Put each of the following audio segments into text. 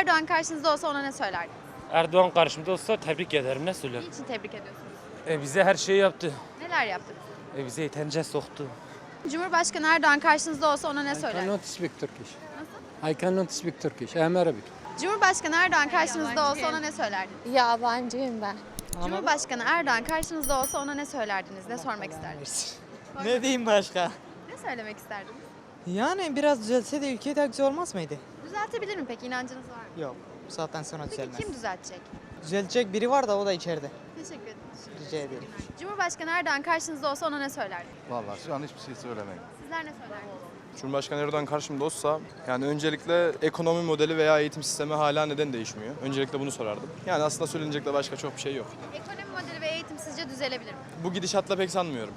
Erdoğan karşınızda olsa ona ne söylerdiniz? Erdoğan karşımda olsa tebrik ederim. Ne söyler? Niçin tebrik ediyorsunuz? E, bize her şeyi yaptı. Neler yaptı? E, bize yeterince soktu. Cumhurbaşkanı Erdoğan karşınızda olsa ona ne I söylerdiniz? cannot speak Turkish. I cannot speak Turkish. I am Arabic. Cumhurbaşkanı Erdoğan karşınızda olsa ona ne söylerdiniz? Yabancıyım ben. Cumhurbaşkanı Erdoğan karşınızda olsa ona ne söylerdiniz? Ne sormak isterdiniz? Ne diyeyim başka? Ne söylemek isterdiniz? Yani biraz düzelse de ülke daha güzel olmaz mıydı? Düzeltebilir mi peki? İnancınız var mı? Yok. Bu saatten sonra Peki düzelmez. kim düzeltecek? Düzelecek biri var da o da içeride. Teşekkür ederim. Rica ederim. Cumhurbaşkanı Erdoğan karşınızda olsa ona ne söylerdiniz? Vallahi şu an hiçbir şey söylemeyin. Sizler ne söylerdiniz? Cumhurbaşkanı Erdoğan karşımda olsa yani öncelikle ekonomi modeli veya eğitim sistemi hala neden değişmiyor? Öncelikle bunu sorardım. Yani aslında söylenecek de başka çok bir şey yok. Ekonomi modeli ve eğitim sizce düzelebilir mi? Bu gidişatla pek sanmıyorum.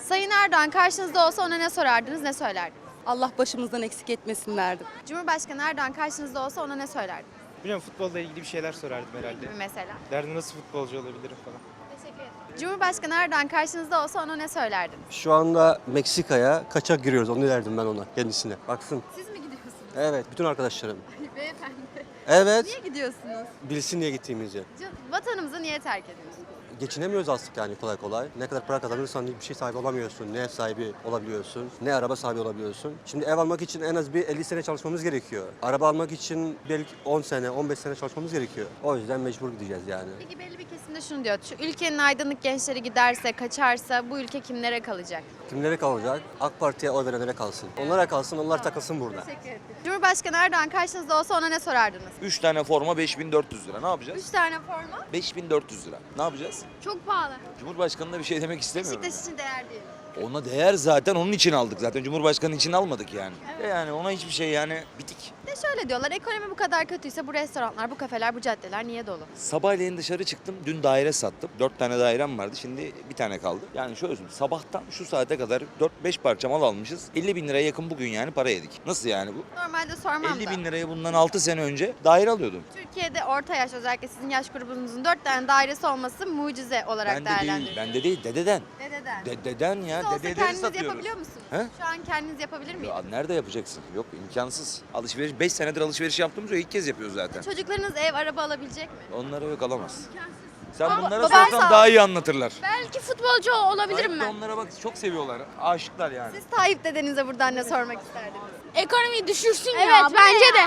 Sayın Erdoğan karşınızda olsa ona ne sorardınız, ne söylerdiniz? Allah başımızdan eksik etmesin derdim. Cumhurbaşkanı Erdoğan karşınızda olsa ona ne söylerdiniz? Bilmiyorum futbolla ilgili bir şeyler sorardım herhalde. Gibi mesela. Derdim nasıl futbolcu olabilirim falan. Teşekkür ederim. Cumhurbaşkanı Erdoğan karşınızda olsa ona ne söylerdiniz? Şu anda Meksika'ya kaçak giriyoruz. Onu derdim ben ona kendisine. Baksın. Siz mi gidiyorsunuz? Evet, bütün arkadaşlarım. Beyefendi. Evet, Niye gidiyorsunuz? bilsin niye gittiğimizi. Can- Vatanımızı niye terk ediyorsunuz? Geçinemiyoruz artık yani kolay kolay. Ne kadar para kazanırsan bir şey sahibi olamıyorsun. Ne ev sahibi olabiliyorsun, ne araba sahibi olabiliyorsun. Şimdi ev almak için en az bir 50 sene çalışmamız gerekiyor. Araba almak için belki 10 sene, 15 sene çalışmamız gerekiyor. O yüzden mecbur gideceğiz yani. Peki belli bir kesimde şunu diyor. Şu ülkenin aydınlık gençleri giderse, kaçarsa bu ülke kimlere kalacak? Kimlere kalacak? AK Parti'ye oy verenlere kalsın. Onlara kalsın, onlar takılsın burada. Cumhurbaşkanı Erdoğan karşınızda olsa ona ne sorardınız? 3 tane forma 5400 lira. Ne yapacağız? 3 tane forma. 5400 lira. Ne yapacağız? Çok pahalı. Cumhurbaşkanına bir şey demek istemiyorum. Beşiktaş için değer değil. Ona değer zaten onun için aldık. Zaten Cumhurbaşkanı için almadık yani. E Yani ona hiçbir şey yani bitik. Bir De şöyle diyorlar, ekonomi bu kadar kötüyse bu restoranlar, bu kafeler, bu caddeler niye dolu? Sabahleyin dışarı çıktım. Dün daire sattım. 4 tane dairem vardı. Şimdi bir tane kaldı. Yani şöyle söyleyeyim. Sabahtan şu saate kadar 4-5 parça mal almışız. 50 bin liraya yakın bugün yani para yedik. Nasıl yani bu? Normalde sormam 50 da. bin liraya bundan 6 sene önce daire alıyordum. Türkiye'de orta yaş özellikle sizin yaş grubunuzun 4 tane dairesi olması mucize olarak Bende değil. değerlendiriliyor. Bende değil. Dededen. Dededen. Dededen ya. Siz olsa Dedeleri kendiniz satıyoruz. yapabiliyor musunuz? He? Şu an kendiniz yapabilir miydiniz? Ya nerede yapacaksın? Yok imkansız. Alışveriş 5 senedir alışveriş yaptığımız o ilk kez yapıyoruz zaten. Çocuklarınız ev, araba alabilecek mi? Onlara yok alamaz. Sen Baba- bunlara babam sorsan sağ- daha iyi anlatırlar. Belki futbolcu olabilirim ben. Onlara bak çok seviyorlar. Aşıklar yani. Siz Tayyip dedenize buradan ne sormak isterdiniz? Ekonomiyi düşürsün Evet, ya. bence de.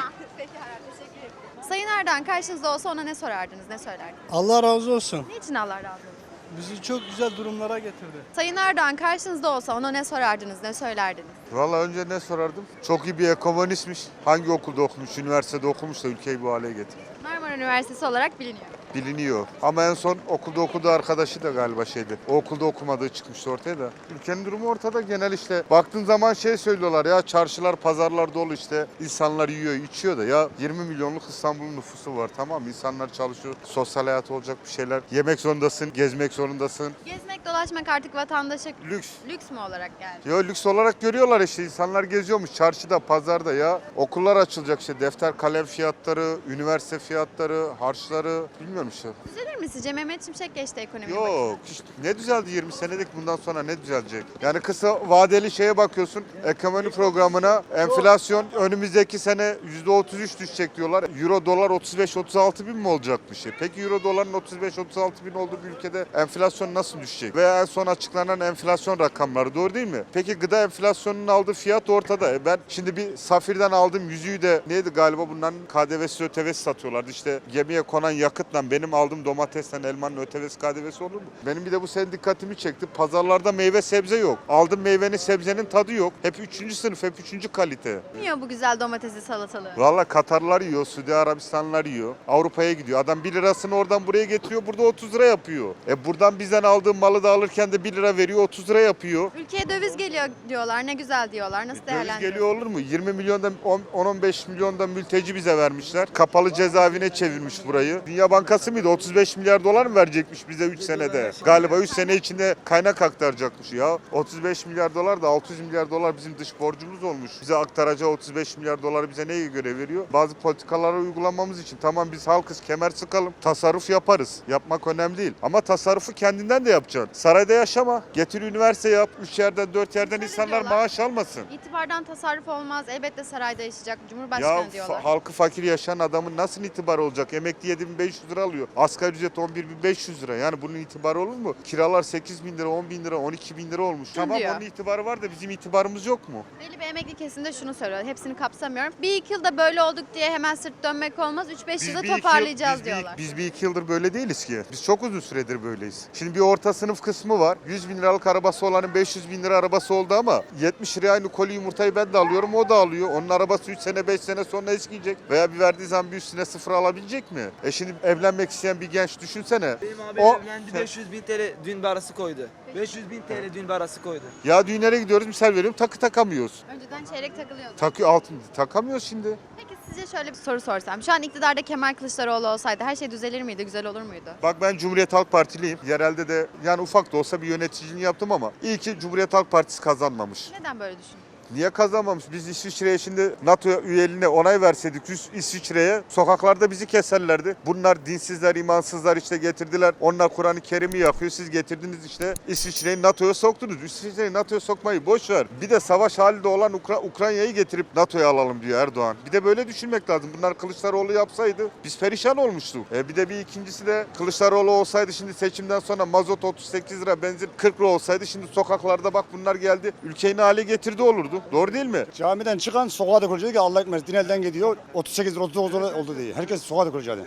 Sayın Erdoğan karşınızda olsa ona ne sorardınız, ne söylerdiniz? Allah razı olsun. Niçin Allah razı olsun? Bizi çok güzel durumlara getirdi. Sayın Erdoğan karşınızda olsa ona ne sorardınız, ne söylerdiniz? Valla önce ne sorardım? Çok iyi bir ekonomistmiş. Hangi okulda okumuş, üniversitede okumuş da ülkeyi bu hale getirdi. Marmara Üniversitesi olarak biliniyor. Biliniyor. Ama en son okulda okuduğu arkadaşı da galiba şeydi. O okulda okumadığı çıkmıştı ortaya da. Ülkenin durumu ortada genel işte. Baktığın zaman şey söylüyorlar ya çarşılar, pazarlar dolu işte. İnsanlar yiyor, içiyor da ya 20 milyonluk İstanbul'un nüfusu var tamam mı? İnsanlar çalışıyor. Sosyal hayat olacak bir şeyler. Yemek zorundasın, gezmek zorundasın. Gezmek, dolaşmak artık vatandaşa Lüks. lüks mü olarak geldi? Ya lüks olarak görüyorlar işte insanlar geziyormuş çarşıda pazarda ya okullar açılacak işte defter kalem fiyatları üniversite fiyatları harçları bilmiyorum işte. Düzelir mi sizce? Mehmet Şimşek geçti ekonomi. Yok hiç, ne düzeldi 20 senelik bundan sonra ne düzelecek? Yani kısa vadeli şeye bakıyorsun ekonomi programına enflasyon önümüzdeki sene %33 düşecek diyorlar. Euro dolar 35-36 bin mi olacakmış? şey? Peki euro doların 35-36 bin olduğu bir ülkede enflasyon nasıl düşecek? Veya en son açıklanan enflasyon rakamları doğru değil mi? Peki gıda enflasyonunun aldığı fiyat ortada. E ben şimdi bir Safir'den aldığım yüzüğü de neydi galiba bunların KDV'si ötevesi satıyorlardı. İşte gemiye konan yakıtla benim aldığım domatesten elmanın ötevesi KDV'si olur mu? Benim bir de bu senin dikkatimi çekti. Pazarlarda meyve sebze yok. Aldım meyvenin sebzenin tadı yok. Hep üçüncü sınıf, hep üçüncü kalite. Yiyor bu güzel domatesi, salatalığı. Valla Katarlar yiyor, Suudi Arabistanlar yiyor. Avrupa'ya gidiyor. Adam 1 lirasını oradan buraya getiriyor. Burada 30 lira yapıyor. E buradan bizden aldığım malı da alırken de 1 lira veriyor. 30 lira yapıyor. Ülkeye döviz geliyor diyorlar. Ne güzel diyorlar. Nasıl Döviz değerlendiriyorsunuz? geliyor olur mu? 20 milyondan 10-15 milyondan mülteci bize vermişler. Kapalı cezaevine çevirmiş burayı. Dünya Bankası şakası mıydı? 35 milyar dolar mı verecekmiş bize 3 senede? Galiba 3 sene içinde kaynak aktaracakmış ya. 35 milyar dolar da 600 milyar dolar bizim dış borcumuz olmuş. Bize aktaracağı 35 milyar doları bize neye göre veriyor? Bazı politikaları uygulamamız için. Tamam biz halkız kemer sıkalım. Tasarruf yaparız. Yapmak önemli değil. Ama tasarrufu kendinden de yapacaksın. Sarayda yaşama. Getir üniversite yap. 3 yerden 4 yerden Öyle insanlar diyorlar. maaş almasın. İtibardan tasarruf olmaz. Elbette sarayda yaşayacak. Cumhurbaşkanı Ya diyorlar. fa- halkı fakir yaşayan adamın nasıl itibarı olacak? Emekli 7500 lira alıyor. Asgari ücret 11500 lira. Yani bunun itibarı olur mu? Kiralar 8 bin lira, 10 bin lira, 12 bin lira olmuş. tamam diyor? onun itibarı var da bizim itibarımız yok mu? Belli bir emekli kesimde şunu söylüyor. Hepsini kapsamıyorum. Bir iki yılda böyle olduk diye hemen sırt dönmek olmaz. 3-5 yılda iki yıl- toparlayacağız biz diyorlar. Bir, biz bir iki yıldır böyle değiliz ki. Biz çok uzun süredir böyleyiz. Şimdi bir orta sınıf kısmı var. 100 bin liralık arabası olanın 500 bin lira arabası oldu ama 70 liraya aynı koli yumurtayı ben de alıyorum o da alıyor. Onun arabası 3 sene 5 sene sonra eskiyecek. Veya bir verdiği zaman bir üstüne sıfır alabilecek mi? E şimdi evlenmek isteyen bir genç düşünsene. Benim abi O- evlendi 500 bin TL düğün parası koydu. 500 bin TL düğün parası koydu. Ya düğünlere gidiyoruz misal veriyorum takı takamıyoruz. Önceden çeyrek takılıyordu. Takıyor altın takamıyoruz şimdi. Peki sizce şöyle bir soru sorsam. Şu an iktidarda Kemal Kılıçdaroğlu olsaydı her şey düzelir miydi, güzel olur muydu? Bak ben Cumhuriyet Halk Partiliyim. Yerelde de yani ufak da olsa bir yöneticiliğini yaptım ama iyi ki Cumhuriyet Halk Partisi kazanmamış. Neden böyle düşündün? Niye kazanmamış? Biz İsviçre'ye şimdi NATO üyeliğine onay verseydik İs- İsviçre'ye sokaklarda bizi keserlerdi. Bunlar dinsizler, imansızlar işte getirdiler. Onlar Kur'an-ı Kerim'i yakıyor. Siz getirdiniz işte İsviçre'yi NATO'ya soktunuz. İsviçre'yi NATO'ya sokmayı boş ver. Bir de savaş halinde olan Ukra- Ukrayna'yı getirip NATO'ya alalım diyor Erdoğan. Bir de böyle düşünmek lazım. Bunlar Kılıçdaroğlu yapsaydı biz perişan olmuştuk. E bir de bir ikincisi de Kılıçdaroğlu olsaydı şimdi seçimden sonra mazot 38 lira, benzin 40 lira olsaydı şimdi sokaklarda bak bunlar geldi. Ülkeyi hale getirdi olurdu. Doğru değil mi? Camiden çıkan sokağa dökülecek ki Allah ekmez. Dinelden gidiyor 38 lira 39 lira oldu diye. Herkes sokağa dökülecek.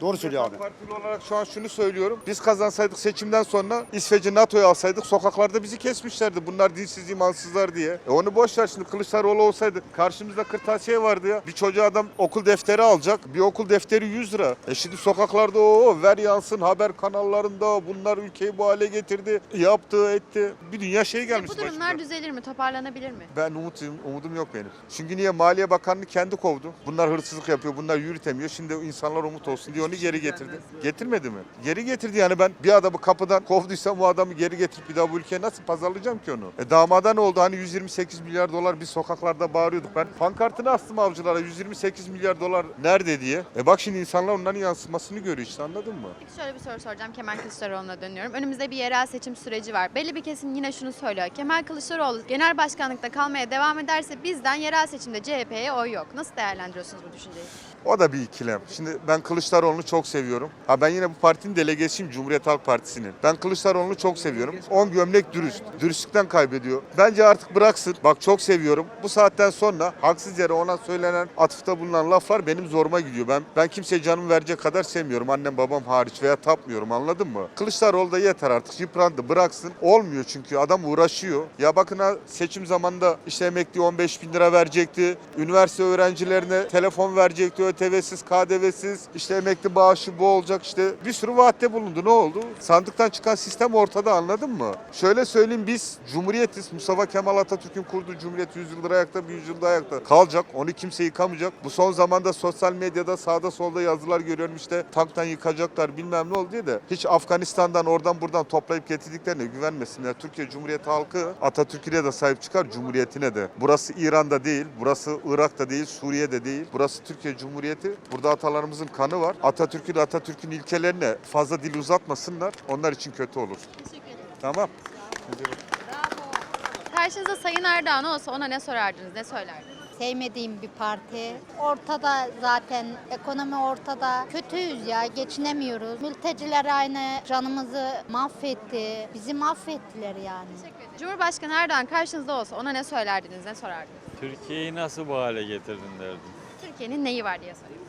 Doğru söylüyor abi. Partili olarak şu an şunu söylüyorum. Biz kazansaydık seçimden sonra İsveç'i NATO'ya alsaydık sokaklarda bizi kesmişlerdi. Bunlar dinsiz imansızlar diye. E onu boş ver şimdi Kılıçdaroğlu olsaydı. Karşımızda kırtasiye vardı ya. Bir çocuğa adam okul defteri alacak. Bir okul defteri 100 lira. E şimdi sokaklarda o ver yansın haber kanallarında bunlar ülkeyi bu hale getirdi. Yaptı etti. Bir dünya şey gelmiş Bu durumlar başımıza. düzelir mi, toparlanabilir mi? Ben umutluyum, umudum yok benim. Çünkü niye Maliye Bakanlığı kendi kovdu. Bunlar hırsızlık yapıyor, bunlar yürütemiyor. Şimdi insanlar umut olsun diye onu geri getirdi. Getirmedi mi? Geri getirdi yani ben bir adamı kapıdan kovduysam o adamı geri getirip bir daha bu ülkeye nasıl pazarlayacağım ki onu? E damada ne oldu? Hani 128 milyar dolar biz sokaklarda bağırıyorduk. Ben pankartını astım avcılara 128 milyar dolar nerede diye. E bak şimdi insanlar onların yansımasını görüyor işte anladın mı? Peki şöyle bir soru soracağım. Kemal Kılıçdaroğlu'na dönüyorum. Önümüzde bir yerel seçim süreci var. Belli bir kesim yine şunu söylüyor. Kemal Kılıçdaroğlu genel başkanlıkta kalmaya devam ederse bizden yerel seçimde CHP'ye oy yok. Nasıl değerlendiriyorsunuz bu düşünceyi? O da bir ikilem. Şimdi ben Kılıçdaroğlu'nu çok seviyorum. Ha ben yine bu partinin delegesiyim Cumhuriyet Halk Partisi'nin. Ben Kılıçdaroğlu'nu çok seviyorum. 10 gömlek dürüst. Dürüstlükten kaybediyor. Bence artık bıraksın. Bak çok seviyorum. Bu saatten sonra haksız yere ona söylenen atıfta bulunan laflar benim zoruma gidiyor. Ben ben kimseye canımı verecek kadar sevmiyorum. Annem babam hariç veya tapmıyorum anladın mı? Kılıçdaroğlu da yeter artık yıprandı bıraksın. Olmuyor çünkü adam uğraşıyor. Ya bakın ha seçim zamanında işte emekli 15 bin lira verecekti. Üniversite öğrencilerine telefon verecekti. ÖTV'siz, KDV'siz. işte emekli bağışı bu olacak işte. Bir sürü vaatte bulundu. Ne oldu? Sandıktan çıkan sistem ortada anladın mı? Şöyle söyleyeyim biz Cumhuriyetiz. Mustafa Kemal Atatürk'ün kurduğu Cumhuriyet 100 yıldır ayakta, bir yüzyılda ayakta kalacak. Onu kimse yıkamayacak. Bu son zamanda sosyal medyada sağda solda yazılar görüyorum işte tanktan yıkacaklar bilmem ne oldu diye de hiç Afganistan'dan oradan buradan toplayıp getirdiklerine güvenmesinler. Türkiye Cumhuriyeti halkı Atatürk'üne de sahip çıkar, Cumhuriyetine de. Burası İran'da değil, burası Irak'ta değil, Suriye'de değil. Burası Türkiye Cumhuriyeti. Burada atalarımızın kanı var. Atatürk'ün Atatürk'ün ilkelerine fazla dil uzatmasınlar. Onlar için kötü olur. Teşekkür ederim. Tamam. Karşınızda Sayın Erdoğan olsa ona ne sorardınız, ne söylerdiniz? Sevmediğim bir parti. Ortada zaten ekonomi ortada. Kötüyüz ya geçinemiyoruz. Mülteciler aynı canımızı mahvetti. Bizi mahvettiler yani. Teşekkür ederim. Cumhurbaşkanı Erdoğan karşınızda olsa ona ne söylerdiniz, ne sorardınız? Türkiye'yi nasıl bu hale getirdin derdim. Türkiye'nin neyi var diye soruyorum.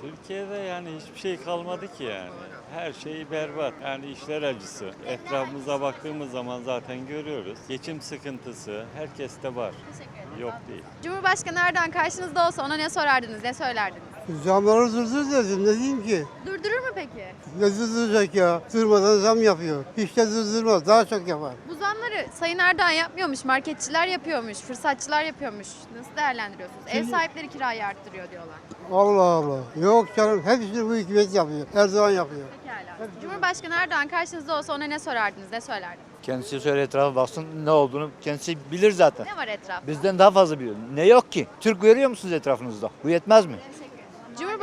Türkiye'de yani hiçbir şey kalmadı ki yani. Her şey berbat. Yani işler acısı. Etrafımıza baktığımız zaman zaten görüyoruz. Geçim sıkıntısı herkeste var. Teşekkür ederim. Yok değil. Cumhurbaşkanı Erdoğan karşınızda olsa ona ne sorardınız, ne söylerdiniz? Zamları durdur dedim ne diyeyim ki? Durdurur mu peki? Ne durduracak ya? Durmadan zam yapıyor. Hiç de durdurmaz daha çok yapar. Bu zamları Sayın Erdoğan yapmıyormuş, marketçiler yapıyormuş, fırsatçılar yapıyormuş. Nasıl değerlendiriyorsunuz? Ev sahipleri kirayı arttırıyor diyorlar. Allah Allah. Yok canım hepsini bu hükümet yapıyor. Erdoğan yapıyor. Pekala. Cumhurbaşkanı Erdoğan karşınızda olsa ona ne sorardınız, ne söylerdiniz? Kendisi şöyle etrafa baksın ne olduğunu kendisi bilir zaten. Ne var etrafta? Bizden daha fazla biliyor. Ne yok ki? Türk görüyor musunuz etrafınızda? Bu yetmez mi?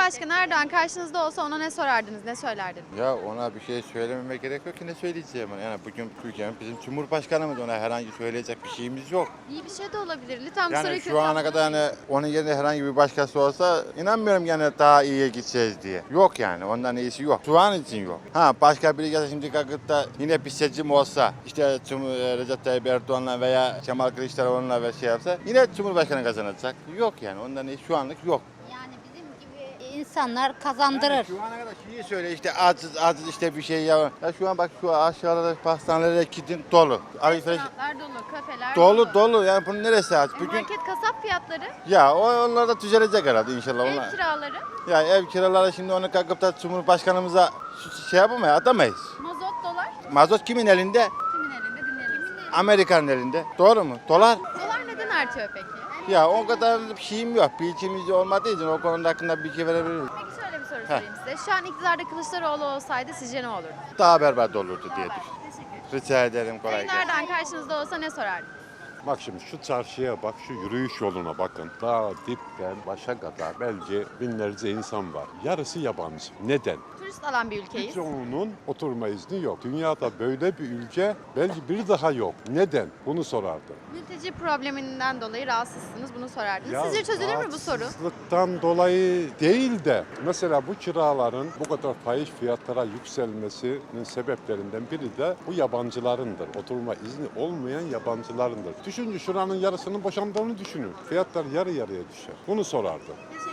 Cumhurbaşkanı Erdoğan karşınızda olsa ona ne sorardınız, ne söylerdiniz? Ya ona bir şey söylememe gerek yok ki ne söyleyeceğim. Yani bugün ülkenin bizim Cumhurbaşkanımız ona herhangi söyleyecek bir şeyimiz yok. İyi bir şey de olabilir. Lütfen bu Yani soruyu şu kötü ana kadar hani onun yerine herhangi bir başkası olsa inanmıyorum yani daha iyiye gideceğiz diye. Yok yani ondan iyisi yok. Şu an için yok. Ha başka biri gelse şimdi kalkıp da yine bir seçim olsa işte Cum- e, Recep Tayyip Erdoğan'la veya Kemal Kılıçdaroğlu'na ve şey yapsa yine Cumhurbaşkanı kazanacak. Yok yani ondan iyi şu anlık yok. İnsanlar kazandırır. Şu ana kadar şeyi söyle işte aciz aciz işte bir şey ya. Ya şu an bak şu aşağıda pastanelere gidin dolu. Alışveriş Restoranlar dolu, kafeler dolu dolu yani bunun neresi aç? E, Bugün Market kasap fiyatları, ya o onlar da düzelecek herhalde inşallah ev onlar. kiraları, Ya ev kiraları şimdi onu kalkıp da Cumhurbaşkanımıza şu- şey yapamayız, atamayız. mazot, dolar Mazot kimin elinde? kimin elinde dinleyelim. Amerikan elinde. Doğru mu? Dolar. Dolar neden artıyor peki? Ya o kadar şeyim yok. Bilgimiz olmadığı için o konuda hakkında bilgi verebilirim. Peki şöyle bir soru sorayım size. Şu an iktidarda Kılıçdaroğlu olsaydı sizce ne olurdu? Daha berbat olurdu diye Haber. düşünüyorum. Teşekkür ederim. Rica ederim kolay gelsin. Erdoğan karşınızda olsa ne sorardı? Bak şimdi şu çarşıya bak, şu yürüyüş yoluna bakın. Daha dipten başa kadar belki binlerce insan var. Yarısı yabancı. Neden? Turist alan bir ülkeyiz. Birçoğunun oturma izni yok. Dünyada böyle bir ülke belki bir daha yok. Neden? Bunu sorardı. Mülteci probleminden dolayı rahatsızsınız bunu sorardınız. Sizce çözülür mü bu soru? rahatsızlıktan dolayı değil de mesela bu kiraların bu kadar fahiş fiyatlara yükselmesinin sebeplerinden biri de bu yabancılarındır. Oturma izni olmayan yabancılarındır. Düşünce şuranın yarısının boşandığını düşünün. Fiyatlar yarı yarıya düşer. Bunu sorardı. Teşekkür.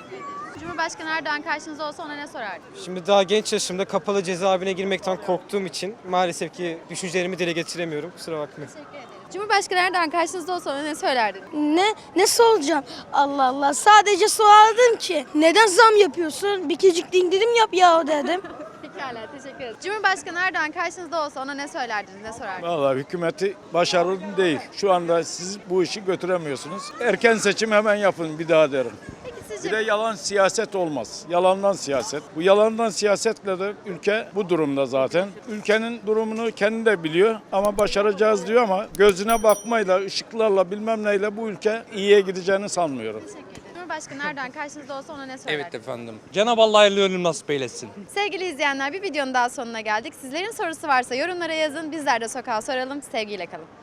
Cumhurbaşkanı Erdoğan karşınızda olsa ona ne sorardı? Şimdi daha genç yaşımda kapalı cezaevine girmekten korktuğum için maalesef ki düşüncelerimi dile getiremiyorum. Kusura bakmayın. Teşekkür ederim. Cumhurbaşkanı Erdoğan karşınızda olsa ona ne söylerdiniz? Ne? Ne soracağım? Allah Allah. Sadece sorardım ki neden zam yapıyorsun? Bir keciktin dedim yap ya dedim. Pekala teşekkür ederim. Cumhurbaşkanı Erdoğan karşınızda olsa ona ne söylerdiniz, ne sorardınız? Vallahi hükümeti başarılı değil. Şu anda siz bu işi götüremiyorsunuz. Erken seçim hemen yapın bir daha derim. Bir de yalan siyaset olmaz. Yalandan siyaset. Bu yalandan siyasetle de ülke bu durumda zaten. Ülkenin durumunu kendi de biliyor ama başaracağız diyor ama gözüne bakmayla, ışıklarla bilmem neyle bu ülke iyiye gideceğini sanmıyorum. Teşekkür ederim. Cumhurbaşkanı Erdoğan karşınızda olsa ona ne söylerdiniz? efendim. Cenab-ı Allah hayırlı ölüm nasip eylesin. Sevgili izleyenler bir videonun daha sonuna geldik. Sizlerin sorusu varsa yorumlara yazın. Bizler de sokağa soralım. Sevgiyle kalın.